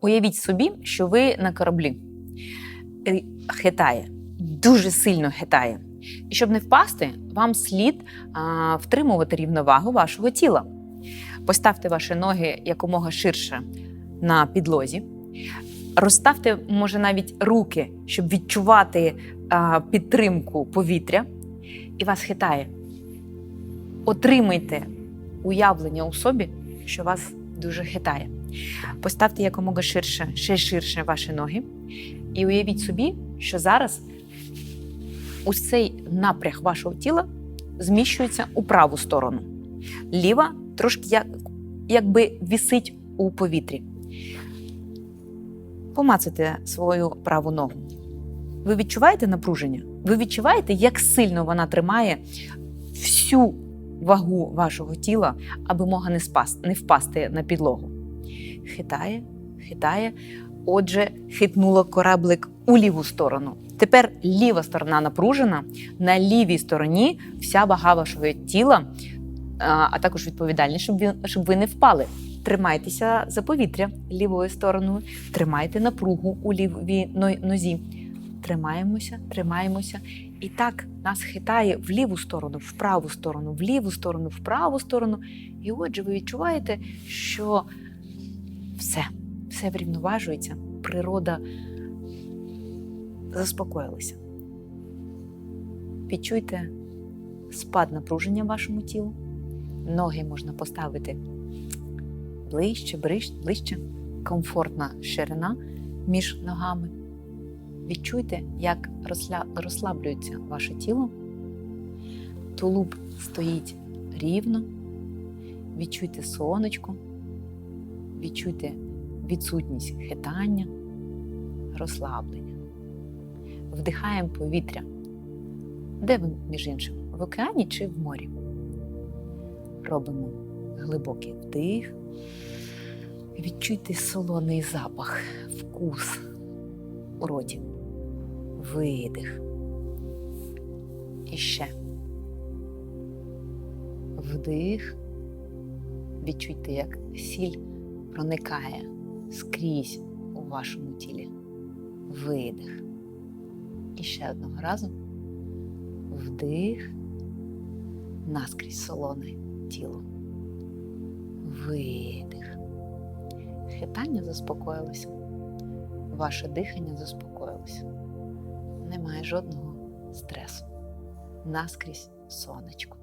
Уявіть собі, що ви на кораблі Е, хитає, дуже сильно хитає. І щоб не впасти, вам слід а, втримувати рівновагу вашого тіла. Поставте ваші ноги якомога ширше на підлозі. Розставте, може, навіть руки, щоб відчувати а, підтримку повітря, і вас хитає. Отримайте уявлення у собі, що вас дуже хитає. Поставте якомога ширше, ще ширше ваші ноги, і уявіть собі, що зараз ось цей напряг вашого тіла зміщується у праву сторону. Ліва трошки як, якби вісить у повітрі. Помацайте свою праву ногу. Ви відчуваєте напруження? Ви відчуваєте, як сильно вона тримає всю вагу вашого тіла, аби мога не, спас, не впасти на підлогу. Хитає, хитає. Отже, хитнуло кораблик у ліву сторону. Тепер ліва сторона напружена. На лівій стороні вся вага вашого тіла, а також відповідальність, щоб ви, щоб ви не впали. Тримайтеся за повітря лівою стороною, тримайте напругу у лівій нозі. Тримаємося, тримаємося. І так нас хитає в ліву сторону, в праву сторону, в ліву сторону, в праву сторону. І отже, ви відчуваєте, що все, все врівноважується, природа заспокоїлася. Відчуйте спад напруження в вашому тілу. Ноги можна поставити ближче, ближче, комфортна ширина між ногами. Відчуйте, як розслаблюється ваше тіло. Тулуб стоїть рівно. Відчуйте сонечко, відчуйте відсутність хитання, розслаблення. Вдихаємо повітря. Де ви, між іншим? В океані чи в морі? Робимо глибокий вдих. Відчуйте солоний запах, вкус у роті. Видих. І ще. Вдих. Відчуйте, як сіль проникає скрізь у вашому тілі. Видих. І ще одного разу. Вдих. Наскрізь солоне тіло. Видих. Хитання заспокоїлося. Ваше дихання заспокоїлося. Немає жодного стресу. Наскрізь сонечко.